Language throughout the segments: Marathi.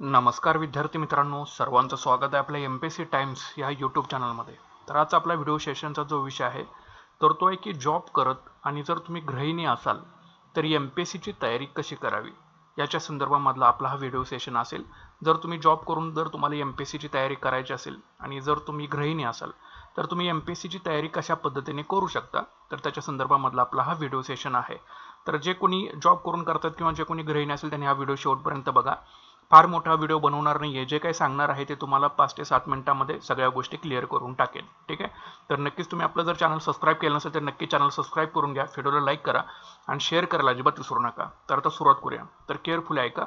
नमस्कार विद्यार्थी मित्रांनो सर्वांचं स्वागत आहे आपल्या एम पी सी टाइम्स या यूट्यूब चॅनलमध्ये तर आज आपला व्हिडिओ सेशनचा जो विषय आहे तर तो आहे की जॉब करत आणि जर तुम्ही गृहिणी असाल तर एम पी एस सीची तयारी कशी करावी? याच्या संदर्भामधला आपला हा व्हिडिओ सेशन असेल. जर तुम्ही जॉब करून जर तुम्हाला एम पी एस सीची तयारी करायची असेल आणि जर तुम्ही गृहिणी असाल तर तुम्ही एम पी एस सीची तयारी कशा पद्धतीने करू शकता? तर त्याच्या संदर्भामधला आपला हा व्हिडिओ सेशन आहे. तर जे कोणी जॉब करून करतात किंवा जे कोणी गृहिणी असेल त्यांनी हा व्हिडिओ शेवटपर्यंत बघा. फार मोठा व्हिडिओ बनवणार नाही आहे जे काही सांगणार आहे ते तुम्हाला पाच ते सात मिनिटामध्ये सगळ्या गोष्टी क्लिअर करून टाकेल ठीक आहे? तर नक्कीच तुम्ही आपलं जर चॅनल सबस्क्राईब केलं नसेल तर नक्की चॅनल सबस्क्राईब करून घ्या. व्हिडिओला लाईक करा आणि शेअर करायला अजिबात विसरू नका. तर आता सुरुवात करूया. तर केअरफुल ऐका.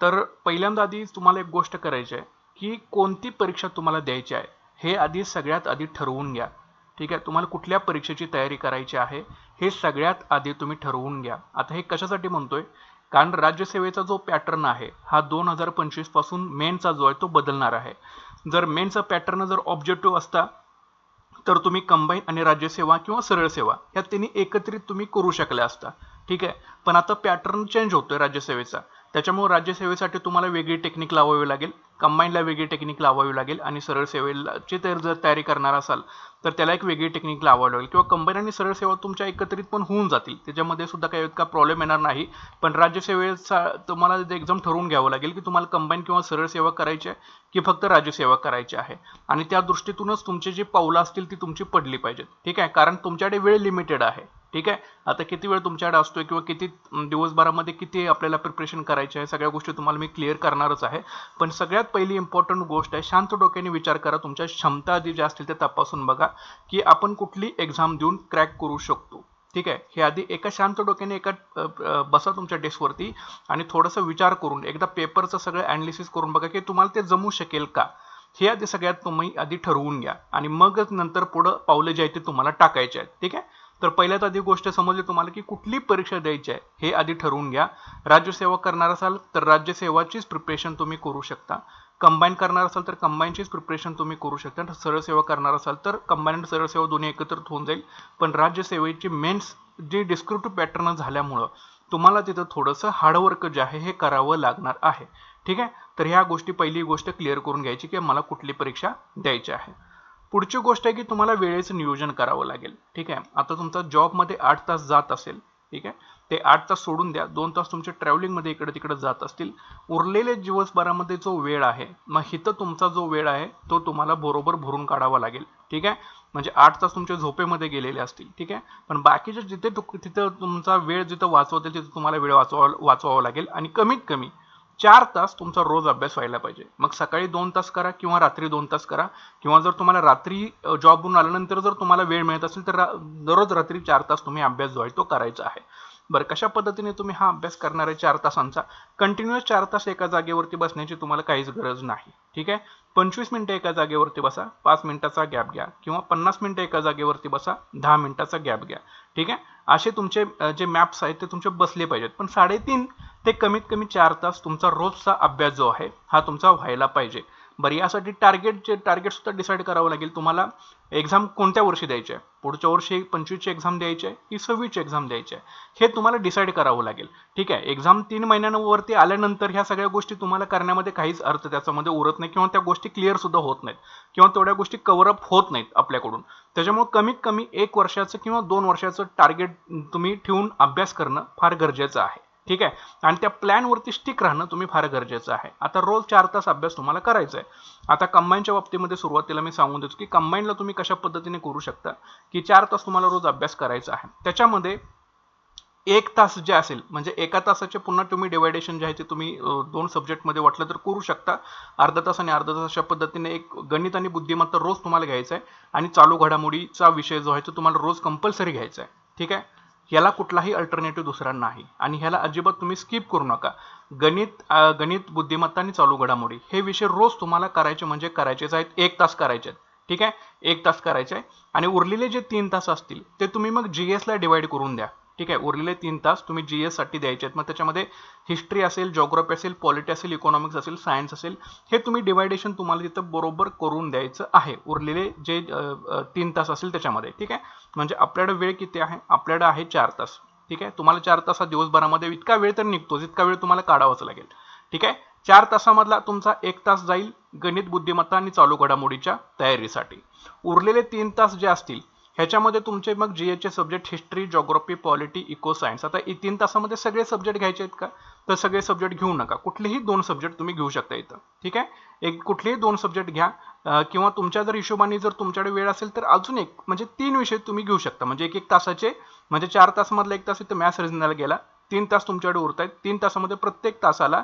तर पहिल्यांदा आधी तुम्हाला एक गोष्ट करायची आहे की कोणती परीक्षा तुम्हाला द्यायची आहे हे आधी सगळ्यात आधी ठरवून घ्या. ठीक आहे? तुम्हाला कुठल्या परीक्षेची तयारी करायची आहे हे सगळ्यात आधी तुम्ही ठरवून घ्या. आता हे कशासाठी म्हणतोय? कारण राज्यसेवेचा जो पॅटर्न आहे हा दोन हजार पंचवीसपासून मेनचा जो आहे तो बदलणार आहे. जर मेनचा पॅटर्न जर ऑब्जेक्टिव्ह असता तर तुम्ही कंबाईन आणि राज्यसेवा किंवा सरळ सेवा या तिन्ही एकत्रित तुम्ही करू शकल्या असता. ठीक आहे? पण आता पॅटर्न चेंज होतोय राज्यसेवेचा. त्याच्यामुळे राज्यसेवेसाठी तुम्हाला वेगळी टेक्निक लावावी लागेल. कंबाईनला वेगळी टेक्निक लावावी लागेल आणि सरळ सेवेची तर जर तयारी करणार असाल तर त्याला एक वेगळी टेक्निक लावावी लागेल. किंवा कंबाईन आणि सरळ सेवा तुमच्या एकत्रित पण होऊन जातील. त्याच्यामध्ये सुद्धा काही इतका प्रॉब्लेम येणार नाही. पण राज्यसेवेचा तुम्हाला एक्झाम ठरवून घ्यावं लागेल की तुम्हाला कंबाईन किंवा सरळ सेवा करायची आहे की फक्त राज्यसेवा करायची आहे. आणि त्या दृष्टीतूनच तुमची जी पावलं असतील ती तुमची पडली पाहिजेत. ठीक आहे? कारण तुमच्याकडे वेळ लिमिटेड आहे. ठीक आहे? आता किती वेळ तुमच्याकडे असतोय किंवा किती दिवसभरामध्ये किती आपल्याला प्रिपरेशन करायचे आहे? सगळ्या गोष्टी तुम्हाला मी क्लिअर करणारच आहे. पण सगळ्यात पहिली इम्पॉर्टंट गोष्ट आहे शांत डोक्याने विचार करा. तुमच्या क्षमता आधी ज्या असतील ते तपासून बघा की आपण कुठली एक्झाम देऊन क्रॅक करू शकतो. ठीक आहे? हे आधी एका शांत डोक्याने एका बसा तुमच्या डेस्कवरती आणि थोडंसं विचार करून एकदा पेपरचं सगळं ॲनालिसिस करून बघा की तुम्हाला ते जमू शकेल का? हे आधी सगळ्यात तुम्ही आधी ठरवून घ्या आणि मगच नंतर पुढं पावलं जे आहे ते तुम्हाला टाकायचे आहेत. ठीक आहे? तर पहिल्यात आधी गोष्ट समजली तुम्हाला की कुठली परीक्षा द्यायची आहे हे आधी ठरवून घ्या. राज्यसेवा करणार असाल तर राज्यसेवाचीच प्रिपरेशन तुम्ही करू शकता. कंबाईन करणार असाल तर कंबाईनचीच प्रिपरेशन तुम्ही करू शकता. सरळ सेवा करणार असाल तर कंबाईन आणि सरळ सेवा दोन्ही एकत्रित होऊन जाईल. पण राज्यसेवेची मेन्स जी डिस्क्रिप्टिव्ह पॅटर्न झाल्यामुळं तुम्हाला तिथं थोडंसं हार्डवर्क जे आहे हे करावं लागणार आहे. ठीक आहे? तर ह्या गोष्टी पहिली गोष्ट क्लिअर करून घ्यायची की मला कुठली परीक्षा द्यायची आहे. पुढची गोष्ट आहे की तुम्हाला वेळेचं नियोजन करावं लागेल. ठीक आहे? आता तुमचा जॉबमध्ये आठ तास जात असेल. ठीक आहे? ते आठ तास सोडून द्या. दोन तास तुमच्या ट्रॅव्हलिंगमध्ये इकडे तिकडे जात असतील. उरलेले दिवसभरामध्ये जो वेळ आहे मग इथं तुमचा जो वेळ आहे तो तुम्हाला बरोबर भरून काढावा लागेल. ठीक आहे? म्हणजे आठ तास तुमच्या झोपेमध्ये गेलेले असतील. ठीक आहे? पण बाकीचे जिथे तिथं तुमचा वेळ जिथं वाचवतील तिथं तुम्हाला वेळ वाचवा वाचवावा लागेल. आणि कमीत कमी चार तास तुमचा रोज अभ्यास व्हायला पाहिजे. मग सकाळी दोन तास करा किंवा रात्री दोन तास करा किंवा जर तुम्हाला रात्री जॉबवरून आल्यानंतर जर तुम्हाला वेळ मिळत असेल तर दररोज रात्री चार तास तुम्ही अभ्यास जो आहे तो करायचा आहे. बरं कशा पद्धतीने तुम्ही हा अभ्यास करणार आहे चार तासांचा? कंटिन्युअस चार तास एका जागेवरती बसण्याची तुम्हाला काहीच गरज नाही. ठीक आहे? पंचवीस मिनटं एका जागेवरती बसा पाच मिनिटाचा गॅप घ्या किंवा पन्नास मिनिटं एका जागेवरती बसा दहा मिनिटाचा गॅप घ्या. ठीक आहे? असे तुमचे जे मॅप्स आहेत ते तुमचे बसले पाहिजेत. पण साडेतीन ते कमीत कमी चार तास तुमचा रोजचा अभ्यास जो आहे हा तुमचा व्हायला पाहिजे. बरं यासाठी टार्गेटचे टार्गेट सुद्धा डिसाईड करावं लागेल तुम्हाला. एक्झाम कोणत्या वर्षी द्यायची आहे? पुढच्या वर्षी पंचवीसची एक्झाम द्यायची आहे की सव्वीसची एक्झाम द्यायची आहे? हे तुम्हाला डिसाईड करावं लागेल. ठीक आहे? एक्झाम तीन महिन्यांवरती आल्यानंतर ह्या सगळ्या गोष्टी तुम्हाला करण्यामध्ये काहीच अर्थ त्याच्यामध्ये उरत नाही किंवा त्या गोष्टी क्लिअर सुद्धा होत नाहीत किंवा तेवढ्या गोष्टी कव्हरअप होत नाहीत आपल्याकडून. त्याच्यामुळे कमीत कमी एक वर्षाचं किंवा दोन वर्षाचं टार्गेट तुम्ही ठेवून अभ्यास करणं फार गरजेचं आहे. ठीक आहे? आणि त्या प्लॅनवरती स्टिक राहणं तुम्ही फार गरजेचं आहे. आता रोज चार तास अभ्यास तुम्हाला करायचा आहे. आता कंबाईनच्या बाबतीमध्ये सुरुवातीला मी सांगून देतो की कंबाईनला तुम्ही कशा पद्धतीने करू शकता की चार तास तुम्हाला रोज अभ्यास करायचा आहे. त्याच्यामध्ये एक तास जे असेल म्हणजे एका तासाचे पुन्हा तुम्ही डिवायडेशन जे आहे ते तुम्ही दोन सब्जेक्टमध्ये वाटलं तर करू शकता. अर्धा तास आणि अर्धा तास अशा पद्धतीने एक गणित आणि बुद्धिमत्ता रोज तुम्हाला घ्यायचा आहे. आणि चालू घडामोडीचा विषय जो आहे तो तुम्हाला रोज कंपल्सरी घ्यायचा आहे. ठीक आहे? याला कुठलाही अल्टरनेटिव्ह दुसरा नाही. आणि ह्याला अजिबात तुम्ही स्किप करू नका. गणित गणित बुद्धिमत्ता आणि चालू घडामोडी. हे विषय रोज तुम्हाला करायचे म्हणजे करायचेच आहेत एक तास करायचे आहेत. ठीक आहे? एक तास करायचे आहे आणि उरलेले जे तीन तास असतील ते तुम्ही मग जी एसला डिवाईड करून द्या. ठीक आहे उरलेले तीन तास तुम्ही जी एससाठी द्यायचे आहेत. मग त्याच्यामध्ये हिस्ट्री असेल जॉग्रफी असेल पॉलिटी असेल इकॉनॉमिक्स असेल सायन्स असेल हे तुम्ही डिवायडेशन तुम्हाला तिथं बरोबर करून द्यायचं आहे. उरलेले जे तीन तास असेल त्याच्यामध्ये ठीक आहे? म्हणजे आपल्याकडे वेळ किती आहे? आपल्याकडे आहे चार तास ठीक आहे? तुम्हाला चार तास दिवसभरामध्ये इतका वेळ तर निघतो जितका वेळ तुम्हाला काढावाच लागेल ठीक आहे? चार तासामधला तुमचा एक तास जाईल गणित बुद्धिमत्ता आणि चालू घडामोडीच्या तयारीसाठी. उरलेले तीन तास जे असतील ह्याच्यामध्ये तुमचे मग जी एचचे subject history geography polity eco science आता तीन तासामध्ये सगळे सब्जेक्ट घ्यायचे आहेत का? तर सगळे सब्जेक्ट घेऊ नका. कुठलेही दोन सब्जेक्ट तुम्ही घेऊ शकता इथं. ठीक आहे? एक कुठलेही दोन सब्जेक्ट घ्या. किंवा तुमच्या जर हिशोबाने जर तुमच्याकडे वेळ असेल तर अजून एक म्हणजे तीन विषय तुम्ही घेऊ शकता. म्हणजे एक एक तासाचे म्हणजे चार तासामधला एक तास इथं मॅथ्स रिजनला गेला. तीन तास तुमच्याकडे उरत आहेत तीन तासामध्ये प्रत्येक तासाला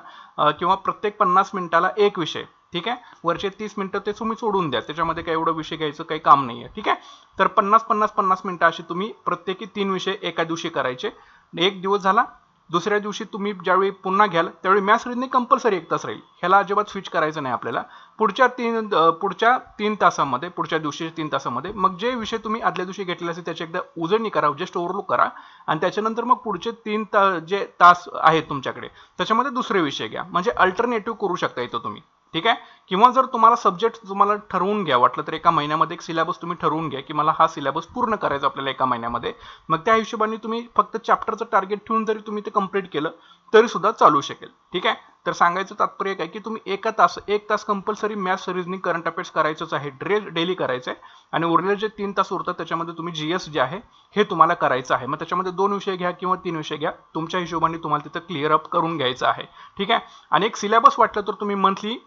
किंवा प्रत्येक पन्नास मिनिटाला एक विषय. ठीक आहे? वरचे तीस मिनिटं ते तुम्ही सोडून द्या. त्याच्यामध्ये काही एवढं विषय घ्यायचं काही काम नाही आहे ठीक आहे? तर पन्नास पन्नास पन्नास मिनिटं अशी तुम्ही प्रत्येकी तीन विषय एका दिवशी करायचे. एक दिवस झाला. दुसऱ्या दिवशी तुम्ही ज्यावेळी पुन्हा घ्याल त्यावेळी मॅथ्स रिजनिंग कंपल्सरी एक तास राहील. ह्याला अजिबात स्विच करायचं नाही आपल्याला. पुढच्या तीन पुढच्या तीन तासामध्ये पुढच्या दिवशी तीन तासामध्ये मग जे विषय तुम्ही आदल्या दिवशी घेतलेले असेल त्याची एकदा उजळणी करा जस्ट ओव्हरलुक करा. आणि त्याच्यानंतर मग पुढचे तीन ता जे तास आहेत तुमच्याकडे त्याच्यामध्ये दुसरे विषय घ्या. म्हणजे अल्टरनेटिव्ह करू शकता इथं तुम्ही. ठीक आहे? किंवा जर तुम्हाला सब्जेक्ट तुम्हाला ठरवून घ्या वाटलं तर एका महिन्यामध्ये एक सिलेबस तुम्ही ठरवून घ्या की मला हा सिलेबस पूर्ण करायचा आपल्याला एका महिन्यामध्ये. मग त्या हिशोबाने तुम्ही फक्त चॅप्टरचं टार्गेट ठेवून जरी तुम्ही ते कंप्लीट केलं तरी सुद्धा चालू शकेल. ठीक आहे? तर सांगायचं तात्पर्य काय की तुम्ही एका तास एक तास compulsory maths reasoning current affairs करायचंच आहे. ड्रे डेली करायचं आहे आणि उरलेले जे तीन तास उरतात त्याच्यामध्ये तुम्ही जी एस जे आहे हे तुम्हाला करायचं आहे. मग त्याच्यामध्ये दोन विषय घ्या किंवा तीन विषय घ्या. तुमच्या हिशोबाने तुम्हाला तिथं क्लिअर अप करून घ्यायचं आहे. ठीक आहे? आणि एक सिलेबस वाटलं तर तुम्ही मंथली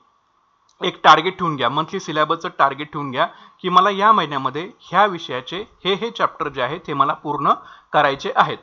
एक टार्गेट ठेवून घ्या. मंथली सिलेबसचं टार्गेट ठेवून घ्या की मला या महिन्यामध्ये ह्या विषयाचे हे हे चॅप्टर जे आहेत ते मला पूर्ण करायचे आहेत.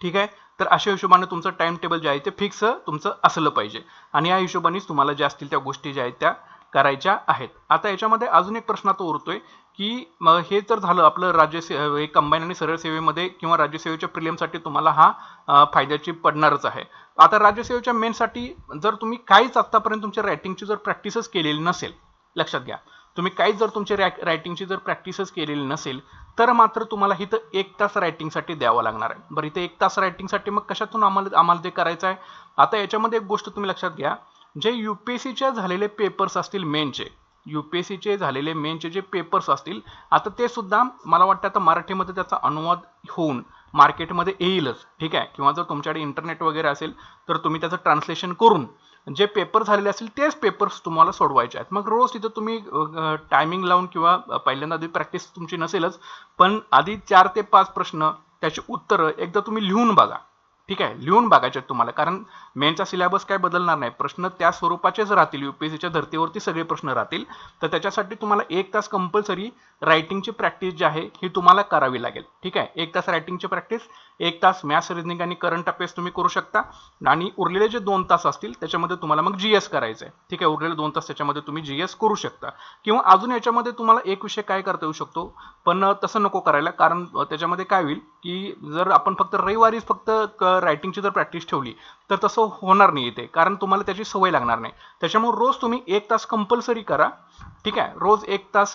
ठीक आहे? तर अशा हिशोबाने तुमचं टाइम टेबल जे आहे ते फिक्स तुमचं असलं पाहिजे. आणि या हिशोबानेच तुम्हाला ज्या असतील त्या गोष्टी ज्या आहेत त्या करायच्या आहेत. आता याच्यामध्ये अजून एक प्रश्न तो उरतोय की मग हे तर झालं आपलं राज्य कंबाईन आणि सरळ सेवेमध्ये किंवा राज्यसेवेच्या प्रिलियमसाठी तुम्हाला हा फायद्याची पडणारच आहे. आता राज्यसेवेच्या मेनसाठी जर तुम्ही काहीच आत्तापर्यंत तुमच्या रायटिंगची जर प्रॅक्टिसच केलेली नसेल लक्षात घ्या. तुम्ही काहीच जर तुमची रायटिंगची जर प्रॅक्टिसच केलेली नसेल तर मात्र तुम्हाला इथं एक तास रायटिंगसाठी द्यावा लागणार आहे. बरं इथे एक तास रायटिंगसाठी मग कशातून आम्हाला आम्हाला ते करायचं आहे? आता याच्यामध्ये एक गोष्ट तुम्ही लक्षात घ्या. जे यू पी एस सीच्या झालेले पेपर्स असतील मेनचे यू पी एस सीचे झालेले मेनचे जे पेपर्स असतील आता ते सुद्धा मला वाटतं आता मराठीमध्ये त्याचा अनुवाद होऊन मार्केटमध्ये येईलच ठीक आहे? किंवा जर तुमच्याकडे इंटरनेट वगैरे असेल तर तुम्ही त्याचं ट्रान्सलेशन करून जे पेपर झालेले असतील तेच पेपर्स तुम्हाला सोडवायचे आहेत. मग रोज तिथं तुम्ही टायमिंग लावून किंवा पहिल्यांदा आधी प्रॅक्टिस तुमची नसेलच पण आधी चार ते पाच प्रश्न त्याची उत्तरं एकदा तुम्ही लिहून बघा. ठीक आहे लिहून बघायचे आहेत तुम्हाला. कारण मेनचा सिलेबस काय बदलणार नाही. प्रश्न त्या स्वरूपाचेच राहतील युपीएससीच्या धर्तीवरती सगळे प्रश्न राहतील. तर त्याच्यासाठी तुम्हाला एक तास कंपल्सरी रायटिंगची प्रॅक्टिस जी आहे ही तुम्हाला करावी लागेल. ठीक आहे? एक तास रायटिंगची प्रॅक्टिस एक तास मॅथ्स रिजनिंग आणि करंट अफेअर्स तुम्ही करू शकता. आणि उरलेले जे दोन तास असतील त्याच्यामध्ये तुम्हाला मग जी एस करायचं आहे ठीक आहे? उरलेले दोन तास त्याच्यामध्ये तुम्ही जी एस करू शकता. किंवा अजून याच्यामध्ये तुम्हाला एक विषय काय करता येऊ शकतो? पण तसं नको करायला. कारण त्याच्यामध्ये काय होईल की जर आपण फक्त रविवारीच फक्त रायटिंगची जर प्रॅक्टिस ठेवली तर तसं होणार नाही इथे कारण तुम्हाला त्याची सवय लागणार नाही. त्याच्यामुळे रोज तुम्ही एक तास कंपल्सरी करा ठीक आहे? रोज एक तास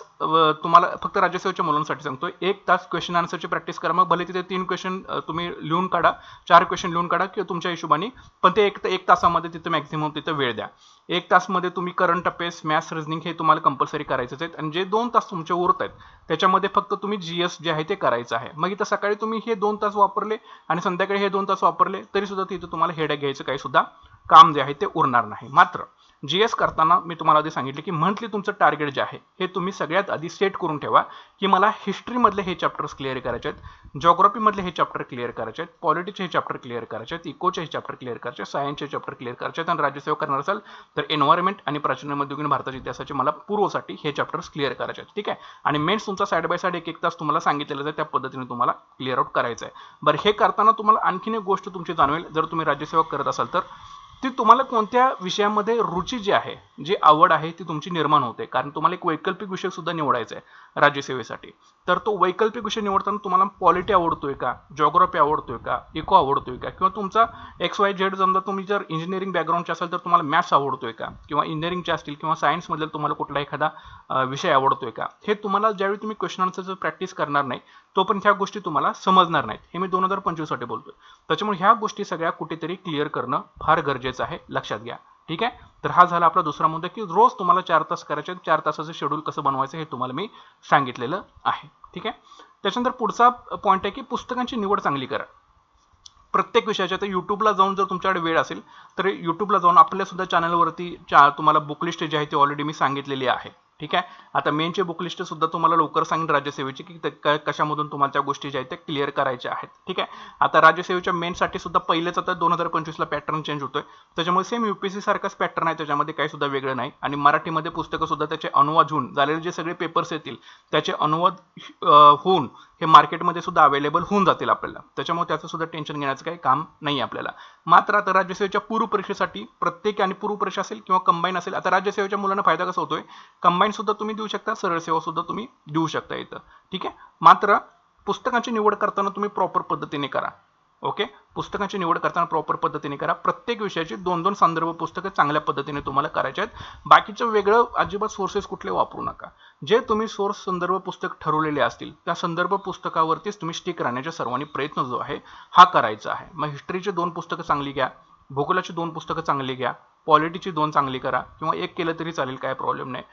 तुम्हाला फक्त राज्यसेवेच्या मुलांसाठी सांगतो एक तास क्वेश्चन आन्सरची प्रॅक्टिस करा. मग भले तिथे तीन क्वेश्चन तुम्ही लिहून काढा चार क्वेश्चन लिहून काढा किंवा तुमच्या हिशोबाने पण ते एक एक तासामध्ये तिथं मॅक्झिमम तिथे वेळ द्या. एक तासमध्ये तुम्ही करंट अफेअर्स मॅथ्स रिजनिंग हे तुम्हाला कंपल्सरी करायचंच आहेत. आणि जे दोन तास तुमचे उरत आहेत त्याच्यामध्ये फक्त तुम्ही जी एस जे आहे ते करायचं आहे. मग इथं सकाळी तुम्ही हे दोन तास वापरले आणि संध्याकाळी हे दोन तास वापरले तरी सुद्धा तिथं तुम्हाला हेडॅक घ्यायचं काही सुद्धा काम जे आहे ते उरणार नाही. मात्र जी एस करताना मी तुम्हाला आधी सांगितले की मंथली तुमचं टार्गेट जे आहे हे तुम्ही सगळ्यात आधी सेट करून ठेवा की मला हिस्ट्रीमधले हे चॅप्टर्स क्लिअर करायचे आहेत जॉग्रॉफीमधले हे चॅप्टर क्लिअर करायचे आहेत पॉलिटिक्सचे हे चॅप्टर क्लिअर करायचे आहेत इकोचे हे चॅप्टर क्लिअर करायचे सायन्सचे चॅप्टर क्लिअर करायचे आहेत आणि राज्यसेवा करणार असाल तर एन्व्हायरमेंट आणि प्राचीन मध्ययुगीन भारताच्या इतिहासाचे मला पूर्वसाठी हे चॅप्टर्स क्लिअर करायचे आहेत. ठीक आहे? आणि मेन्स तुमचा साईड बाय साईड एक एक तास तुम्हाला सांगितलेलं आहे त्या पद्धतीने तुम्हाला क्लिअर आउट करायचं आहे बरं हे करताना तुम्हाला आणखीन एक गोष्ट तुमची जाणवेल. जर तुम्ही राज्यसेवा करत असाल तर ती तुम्हाला कोणत्या विषयामध्ये रुची जी आहे जी आवड आहे ती तुमची निर्माण होते. कारण तुम्हाला एक वैकल्पिक विषय सुद्धा निवडायचा आहे राज्यसेवेसाठी. तर तो वैकल्पिक विषय निवडताना तुम्हाला पॉलिटी आवडतोय का? जॉग्रफी आवडतोय का? इको आवडतोय का? किंवा तुमचा एक्स वाय झेड समजा तुम्ही जर इंजिनिअरिंग बॅकग्राऊंडचे असाल तर तुम्हाला मॅथ्स आवडतोय का? किंवा इंजिनिअरिंगचे असतील किंवा सायन्समधील तुम्हाला कुठला एखादा विषय आवडतोय का? हे तुम्हाला ज्यावेळी तुम्ही क्वेश्चन आन्सरचं प्रॅक्टिस करणार नाही तोपर्यंत ह्या गोष्टी तुम्हाला समजणार नाहीत. हे मी दोन हजार पंचवीससाठी बोलतोय. त्याच्यामुळे ह्या गोष्टी सगळ्या कुठेतरी क्लिअर करणं फार गरजेचं आहे. लक्षात घ्या. ठीक आहे? तर हा झाला आपला दुसरा मुद्दा की रोज तुम्हाला चार तास करायचे चार तासाचं शेड्यूल कसं बनवायचं हे तुम्हाला मी सांगितलेलं आहे. ठीक आहे? त्याच्यानंतर पुढचा पॉईंट आहे की पुस्तकांची निवड चांगली करा. प्रत्येक विषयाच्या तर यूट्यूबला जाऊन जर तुमच्याकडे वेळ असेल तर यूट्यूबला जाऊन आपल्या सुद्धा चॅनलवरती चा तुम्हाला बुकलिस्ट जी आहे ती ऑलरेडी मी सांगितलेली आहे. ठीक आहे? आता मेनचे बुक लिस्ट सुद्धा तुम्हाला लवकर सांगेन राज्यसेवेची की कशामधून तुम्हाला त्या गोष्टी ज्या आहेत त्या क्लिअर करायच्या आहेत. ठीक आहे? आता राज्यसेवेच्या मेनसाठी सुद्धा पहिलेच आता दोन हजार पंचवीसला पॅटर्न चेंज होतोय. त्याच्यामुळे सेम युपीएससी सारखाच पॅटर्न आहे त्याच्यामध्ये काही सुद्धा वेगळं नाही. आणि मराठीमध्ये पुस्तकं सुद्धा त्याचे अनुवाद होऊन झालेले जे सगळे पेपर्स येतील त्याचे अनुवाद होऊन हे मार्केटमध्ये सुद्धा अवेलेबल होऊन जातील आपल्याला. त्याच्यामुळे त्याचं सुद्धा टेन्शन घेण्याचं काही काम नाही आपल्याला. मात्र आता राज्यसेवेच्या पूर्व परीक्षेसाठी प्रत्येक आणि पूर्व परीक्षा असेल किंवा कंबाईन असेल आता राज्यसेवेच्या मुलांना फायदा कसा होतोय? कंबाईन सुद्धा तुम्ही देऊ शकता सरळ सेवा सुद्धा तुम्ही देऊ शकता इथं. ठीक आहे? मात्र पुस्तकांची निवड करताना तुम्ही प्रॉपर पद्धतीने करा. ओके पुस्तकांची निवड करताना प्रॉपर पद्धतीने करा. प्रत्येक विषयाची दोन दोन संदर्भ पुस्तकं चांगल्या पद्धतीने तुम्हाला करायचे आहेत. बाकीचं वेगळं अजिबात सोर्सेस कुठले वापरू नका. जे तुम्ही सोर्स संदर्भ पुस्तक ठरवलेले असतील त्या संदर्भ पुस्तकावरतीच तुम्ही स्टिक राहण्याचा सर्वांनी प्रयत्न जो आहे हा करायचा आहे. मग हिस्ट्रीचे दोन पुस्तकं चांगली घ्या. भूगोलाची दोन पुस्तकं चांगली घ्या पॉलिटीची दोन चांगली करा किंवा एक केलं तरी चालेल काय प्रॉब्लेम नाही.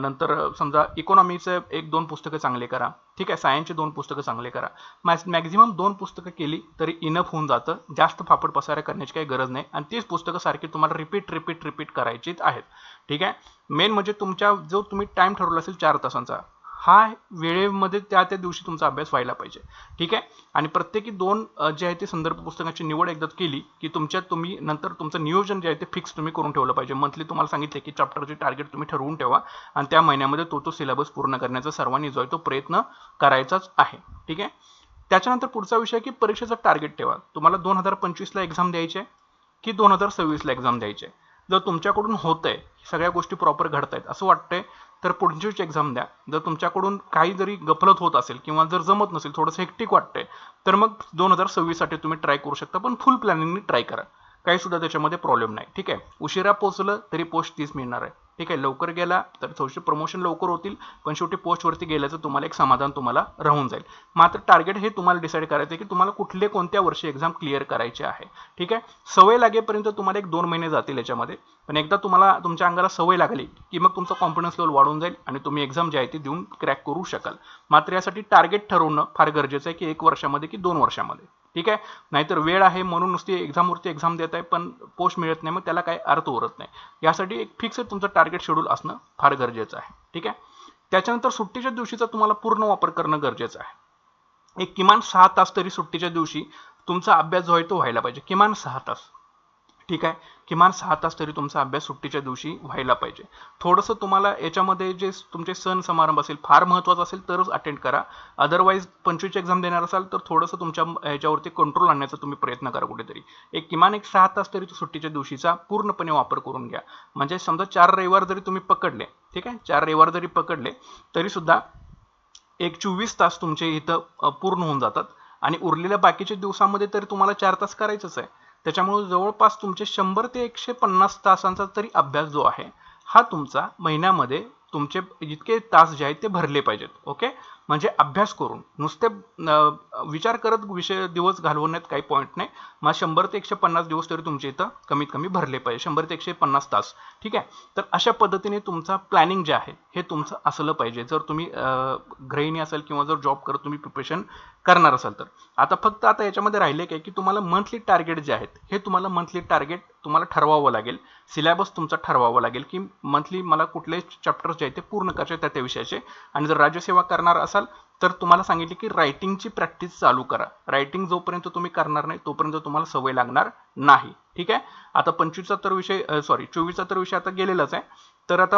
नंतर समजा इकॉनॉमीचं एक दोन पुस्तकं चांगले करा. ठीक आहे सायन्सची दोन पुस्तकं चांगले करा. मॅक्झिमम दोन पुस्तकं केली तरी इनफ होऊन जातं. जास्त फापड पसाऱ्या करण्याची काही गरज नाही. आणि तीच पुस्तकं सारखी तुम्हाला रिपीट रिपीट रिपीट करायचीच आहेत. ठीक आहे? मेन म्हणजे तुमच्या जो तुम्ही टाईम ठरवला असेल चार तासांचा हा वेळेमध्ये त्या त्या दिवशी तुमचा अभ्यास व्हायला पाहिजे. ठीक आहे? आणि प्रत्येकी दोन जे आहे ते संदर्भ पुस्तकाची निवड एकदा केली की तुमच्या तुम्ही नंतर तुमचं नियोजन जे आहे ते फिक्स तुम्ही करून ठेवलं पाहिजे. मंथली तुम्हाला सांगितले की चॅप्टरचे टार्गेट तुम्ही ठरवून ठेवा आणि त्या महिन्यामध्ये तो तो सिलेबस पूर्ण करण्याचा सर्वांनी जो आहे तो प्रयत्न करायचाच आहे. ठीक आहे? त्याच्यानंतर पुढचा विषय की परीक्षेचं टार्गेट ठेवा. तुम्हाला दोन हजार पंचवीसला एक्झाम द्यायची आहे की दोन हजार सव्वीसला एक्झाम द्यायची आहे? जर तुमच्याकडून होतंय सगळ्या गोष्टी प्रॉपर घडत आहेत असं वाटतंय तर पुढचीच एक्झाम द्या. जर तुमच्याकडून काही जरी गफलत होत असेल किंवा जर जमत नसेल थोडंसं हेक्टिक वाटतंय तर मग दोन हजार सव्वीससाठी तुम्ही ट्राय करू शकता पण फुल प्लॅनिंगनी ट्राय करा. काही सुद्धा त्याच्यामध्ये प्रॉब्लेम नाही. ठीक आहे? उशिरा पोहोचलं तरी पोस्ट तीच मिळणार आहे. ठीक आहे लवकर गेला तर थोडेसे प्रमोशन लवकर होतील पण शेवटी पोस्टवरती गेल्याचं तुम्हाला एक समाधान तुम्हाला राहून जाईल. मात्र टार्गेट हे तुम्हाला डिसाईड करायचं आहे की तुम्हाला कुठले कोणत्या वर्षी एक्झाम क्लिअर करायचे आहे. ठीक आहे? सवय लागेपर्यंत तुम्हाला एक दोन महिने जातील याच्यामध्ये पण एकदा तुम्हाला तुमच्या अंगाला सवय लागली की मग तुमचा कॉन्फिडन्स लेवल वाढून जाईल आणि तुम्ही एक्झाम जी आहे ती देऊन क्रॅक करू शकाल. मात्र यासाठी टार्गेट ठरवणं फार गरजेचं आहे की एक वर्षामध्ये की दोन वर्षामध्ये. ठीक आहे? नाहीतर वेळ आहे म्हणून नुसती एक्झामवरती एक्झाम देत आहे पण पोस्ट मिळत नाही मग त्याला काही अर्थ उरत नाही. यासाठी एक फिक्स तुमचं टार्गेट शेड्यूल असणं फार गरजेचं आहे. ठीक आहे? त्याच्यानंतर सुट्टीच्या दिवशीचा तुम्हाला पूर्ण वापर करणं गरजेचं आहे. एक किमान सहा तास तरी सुट्टीच्या दिवशी तुमचा अभ्यास जो आहे तो व्हायला पाहिजे. किमान सहा तास. ठीक आहे? किमान सहा तास तरी तुमचा अभ्यास सुट्टीच्या दिवशी व्हायला पाहिजे. थोडंसं तुम्हाला याच्यामध्ये जे तुमचे सण समारंभ असेल फार महत्त्वाचं असेल तरच अटेंड करा. अदरवाईज पंचवीसची एक्झाम देणार असाल तर थोडंसं तुमच्या ह्याच्यावरती कंट्रोल आणण्याचा तुम्ही प्रयत्न करा कुठेतरी. एक किमान एक सहा तास तरी सुट्टीच्या दिवशीचा पूर्णपणे वापर करून घ्या. म्हणजे समजा चार रविवार जरी तुम्ही पकडले ठीक आहे? चार रविवार जरी पकडले तरीसुद्धा एक चोवीस तास तुमचे इथं पूर्ण होऊन जातात. आणि उरलेल्या बाकीच्या दिवसामध्ये तरी तुम्हाला चार तास करायचंच आहे. त्याच्यामुळे जवळपास तुमचे शंभर ते एकशे पन्नास तासांचा तरी अभ्यास जो आहे हा तुमचा महिन्यामध्ये तुमचे जितके तास जे आहेत ते भरले पाहिजेत ओके? म्हणजे अभ्यास करून नुसते विचार करत विषय दिवस घालवण्यात काही पॉईंट नाही. मग शंभर ते एकशे पन्नास दिवस तरी तुमच्या इथं कमीत कमी भरले पाहिजे शंभर ते एकशे पन्नास तास ठीक आहे? तर अशा पद्धतीने तुमचा प्लॅनिंग जे आहे हे तुमचं असलं पाहिजे. जर तुम्ही गृहिणी असाल किंवा जर जॉब करत तुम्ही प्रिपरेशन करणार असाल तर. आता फक्त आता याच्यामध्ये राहिले काय की तुम्हाला मंथली टार्गेट जे आहेत हे तुम्हाला मंथली टार्गेट तुम्हाला ठरवावं लागेल. सिलेबस तुमचा ठरवावं लागेल की मंथली मला कुठले चॅप्टर जे आहेत ते पूर्ण करायचे त्या त्या विषयाचे. आणि जर राज्यसेवा करणार असाल तर तुम्हाला सांगितले की रायटिंगची प्रॅक्टिस चालू करा. रायटिंग जोपर्यंत तुम्ही करणार नाही तोपर्यंत तुम्हाला सवय लागणार नाही. ठीक आहे? आता पंचवीसचा तर विषय सॉरी चोवीसचा तर विषय आता गेलेलाच आहे. तर आता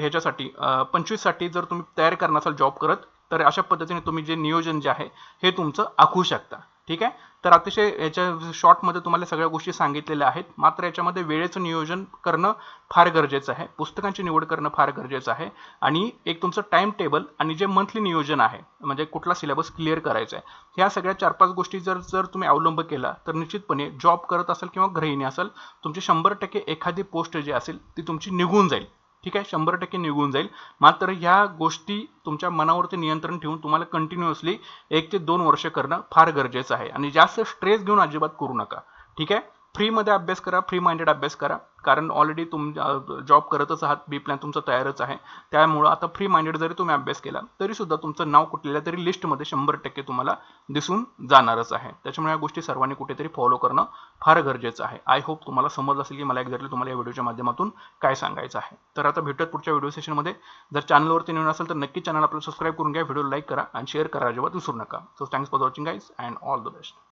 ह्याच्यासाठी पंचवीससाठी जर तुम्ही तयार करणार असाल जॉब करत तर अशा पद्धतीने तुम्ही जे नियोजन जे आहे हे तुमचं आखू शकता. ठीक आहे? तर अतिशय याच्या शॉर्टमध्ये तुम्हाला सगळ्या गोष्टी सांगितलेल्या आहेत. मात्र याच्यामध्ये वेळेचं नियोजन करणं फार गरजेचं आहे. पुस्तकांची निवड करणं फार गरजेचं आहे. आणि एक तुमचं टाइम टेबल आणि जे मंथली नियोजन आहे म्हणजे कुठला सिलेबस क्लिअर करायचा आहे ह्या सगळ्या चार पाच गोष्टी जर जर तुम्ही अवलंब केला तर निश्चितपणे जॉब करत असाल किंवा गृहिणी असाल तुमची शंभर टक्के एखादी पोस्ट जी असेल ती तुमची निघून जाईल. ठीक आहे? शंभर टक्के निघून जाईल. मात्र ह्या गोष्टी तुमच्या मनावरती नियंत्रण ठेवून तुम्हाला कंटिन्युअसली एक ते दोन वर्ष करणं फार गरजेचं आहे. आणि जास्त स्ट्रेस घेऊन अजिबात करू नका. ठीक आहे? फ्रीमध्ये अभ्यास करा फ्री माइंडेड अभ्यास करा. कारण ऑलरेडी तुम जॉब करतच आहात बी प्लॅन तुमचा तयारच आहे. त्यामुळं आता फ्री माइंडेड जरी तुम्ही अभ्यास केला तरी सुद्धा तुमचं नाव कुठल्या तरी लिस्टमध्ये शंभर टक्के तुम्हाला दिसून जाणारच आहे. त्याच्यामुळे या गोष्टी सर्वांनी कुठेतरी फॉलो करणं फार गरजेचं आहे. आय होप तुम्हाला समजलं असेल की मला एक्झॅक्टली तुम्हाला या व्हिडिओच्या माध्यमातून काय सांगायचं आहे. तर आता भेटत पुढच्या व्हिडिओ सेशनमध्ये जर चॅनलवरती नवीन असेल तर नक्की चॅनल आपलं सबस्क्राईब करून घ्या व्हिडिओ लाईक करा आणि शेअर करा अजिबात विसरू नका. So thanks for watching guys and all the best